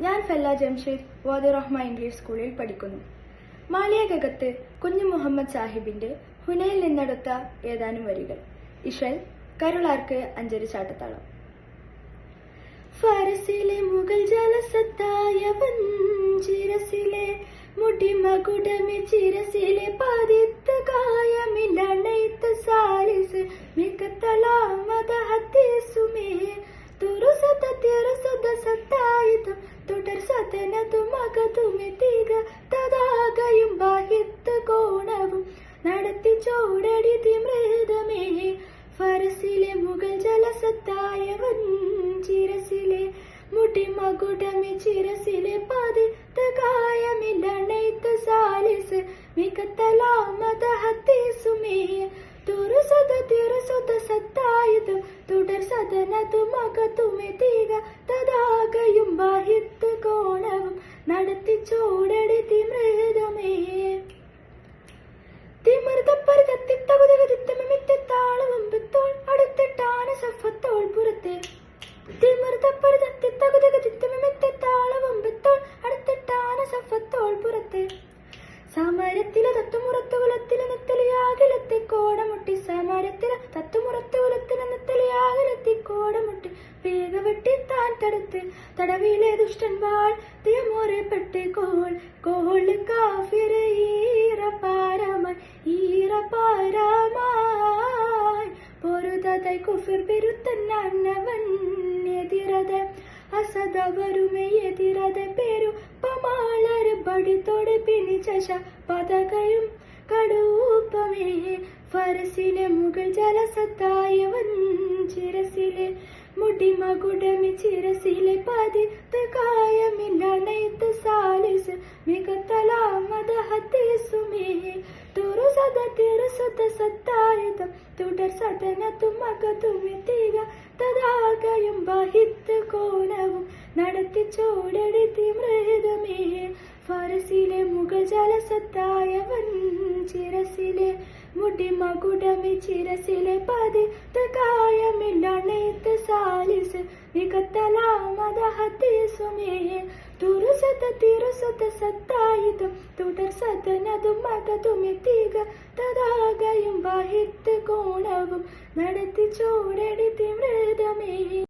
ഞാൻ ഫെല്ല ജംഷീദ് വാദി റഹ്മ ഇംഗ്ലീഷ് സ്കൂളിൽ പഠിക്കുന്നു. മാലിയകകത്ത് കുഞ്ഞു മുഹമ്മദ് സാഹിബിന്റെ ഹുനയിൽ നിന്നെടുത്ത ഏതാനും വരികൾ. ഇഷൽ കരുളാർക്ക് അഞ്ചരി ചാട്ടത്താളം. ഫാരസിലെ മുഗൾ ജലസത്തായ ചിരസിലെ മുടിമകുടമി ചിരസിലെ തുടർ അകതുമെത്തിക തഥാകയും ബാഹ്യത്ത് കോണവും നടത്തി ചോടടി തിമൃതമേ ഫരസിലെ മുഗൾ ജലസത്തായവൻ ചിരസിലെ മുടിമകുടമി ചിരസിലെ പതിത്ത് കായമില്ലണൈത്ത സാലിസ് മികത്തലാമത ഹത്തീസുമേ തുറസത തിറുസുത സത്തായത് തുടർ സദനതു കോണവും നടത്തി ചോടടി തിമൃതമേ തിമിർത്തപ്പരുതത്തിത്തകുതകതിത്തമിമിത്താളവും പിത്തോൾ അടുത്തിട്ടാണ് സഫത്തോൾ പുറത്തെ സഫത്തോൾ പുറത്തെ സമരത്തിലെ കോടമുട്ടി. സമരത്തിലെ കോടമുട്ടി. വേഗവെട്ടി താൻ തടുത്ത്. ദുഷ്ടൻ വാൾ തിയമോറപ്പെട്ട് കോൾ കോൾ കാഫിറ ഈറ പാരമായി ഈറ പാരമായി പൊരുതതായി കുഫിർ പെരുത്തൻ അന്നവൻ എതിരത അസദവരുമെ എതിരത പേരു. പമാളർ ബടിത്തോട് പിണിച്ച പതകയും കടൂപ്പമേ. ഫരസിലെ മുകൾ ജലസത്തായവൻ ചിരസിലെ മുടിമകുടമി ചിരസിലെ പതിത്ത് കായമില്ല നെയ്ത്ത് സാലിസ് മികത്തലാമത ഹത്തീസുമേ തിരു തിറുസുത സത്തായുധം തുടർ സദനത്തും മകത്തുമെത്തിക തഥാകയും ബഹിത്ത് കോണവും നടത്തി ചോടടി തിമൃതമേ ഫറസിലെ മുഗൾ ജലസത്തായവൻ ചിരസിലെ മുടിമകുടമി ചിരസിലെ പതിത്ത് കായമില്ലണേത്ത് സാലിസ്. നികത്തലാമത ഹത്തീസുമേ തുറുസത തിറുസത സത്തായുധം. തുടർ സദനതും മകതുമെത്തിക തഥാകയും വഹിത്ത് കോണവും നടത്തി ചോടടി തിമൃതമേ